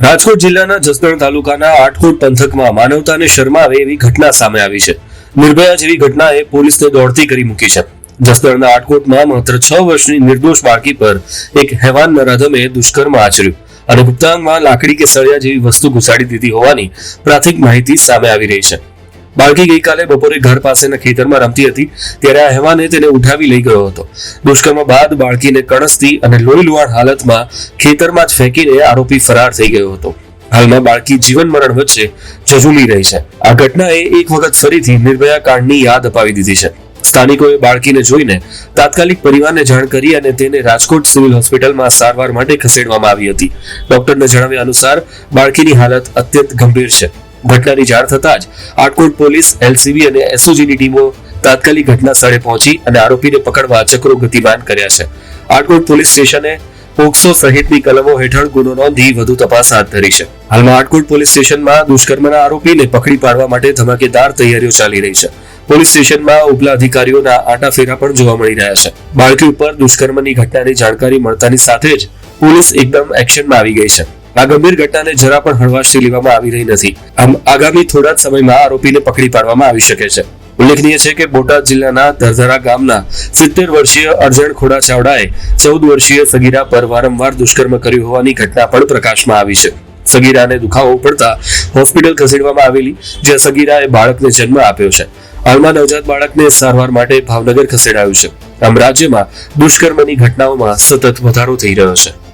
રાજકોટ જિલ્લાના જસદણ તાલુકાના આટકોટ પંથકમાં માનવતાને શરમાવે એવી ઘટના સામે આવી છે. નિર્ભયા જેવી ઘટનાએ પોલીસને દોડતી કરી મૂકી છે. જસદણના આટકોટમાં માત્ર છ વર્ષની નિર્દોષ બાળકી પર એક હેવાન નરાધમે દુષ્કર્મ આચર્યું અને ગુપ્તાંગમાં લાકડી કે સળિયા જેવી વસ્તુ ઘુસાડી દીધી હોવાની પ્રાથમિક માહિતી સામે આવી રહી છે. બાળકી ગઈકાલે બપોરે ઘર પાસેના ખેતરમાં રમતી હતી, ત્યારે આ હેવાને તેને ઉઠાવી લઈ ગયો હતો. દુષ્કર્મ બાદ બાળકીને કણસતી અને લોહી લુહાણ હાલતમાં ખેતરમાં જ ફેંકીને આરોપી ફરાર થઈ ગયો હતો. હાલમાં બાળકી જીવન મરણ વચ્ચે જજુમી રહી છે. આ ઘટનાએ એક વખત ફરીથી નિર્ભયા કાંડની યાદ અપાવી દીધી છે. સ્થાનિકોએ બાળકીને જોઈને તાત્કાલિક પરિવારને જાણ કરી અને તેને રાજકોટ સિવિલ હોસ્પિટલમાં સારવાર માટે ખસેડવામાં આવી હતી. ડોક્ટરના જણાવ્યા અનુસાર, બાળકીની હાલત અત્યંત ગંભીર છે. ઘટનાની જાણ થતાં જ આટકોટ પોલીસ, એલસીબી અને એસઓજીની ટીમો તાત્કાલિક ઘટના સ્થળે પહોંચી અને આરોપીને પકડવા ચક્રો ગતિમાન કર્યા છે. આટકોટ પોલીસ સ્ટેશને પોક્સો સહિતની કલમો હેઠળ ગુનો નોંધી વધુ તપાસ હાથ ધરી છે. હાલમાં આટકોટ પોલીસ સ્ટેશનમાં દુષ્કર્મના આરોપીને પકડી પાડવા માટે ધમાકેદાર તૈયારીઓ ચાલી રહી છે. પોલીસ સ્ટેશનમાં ઉપલા અધિકારીઓના આટાફેરા પણ જોવા મળી રહ્યા છે. બાળકી ઉપર દુષ્કર્મની ઘટનાની જાણકારી મળતાની સાથે જ પોલીસ એકદમ એક્શનમાં આવી ગઈ છે. આ ગંભીર ઘટનાને જરા પણ હળવાશથી લેવામાં આવી રહી નથી. આમ આગામી થોડા જ સમયમાં આરોપીને પકડી પાડવામાં આવી શકે છે. ઉલ્લેખનીય છે કે બોટાદ જિલ્લાના ધરધરા ગામના સિત્તેર વર્ષીય અરજણ ખોડા ચાવડાએ ચૌદ વર્ષીય સગીરા પર વારંવાર દુષ્કર્મ કર્યું હોવાની ઘટના પણ પ્રકાશમાં આવી છે. સગીરાને દુખાવો પડતા હોસ્પિટલ ખસેડવામાં આવેલી, જ્યાં સગીરાએ બાળકને જન્મ આપ્યો છે. હાલમાં નવજાત બાળકને સારવાર માટે ભાવનગર ખસેડાયું છે. આમ રાજ્યમાં દુષ્કર્મની ઘટનાઓમાં સતત વધારો થઈ રહ્યો છે.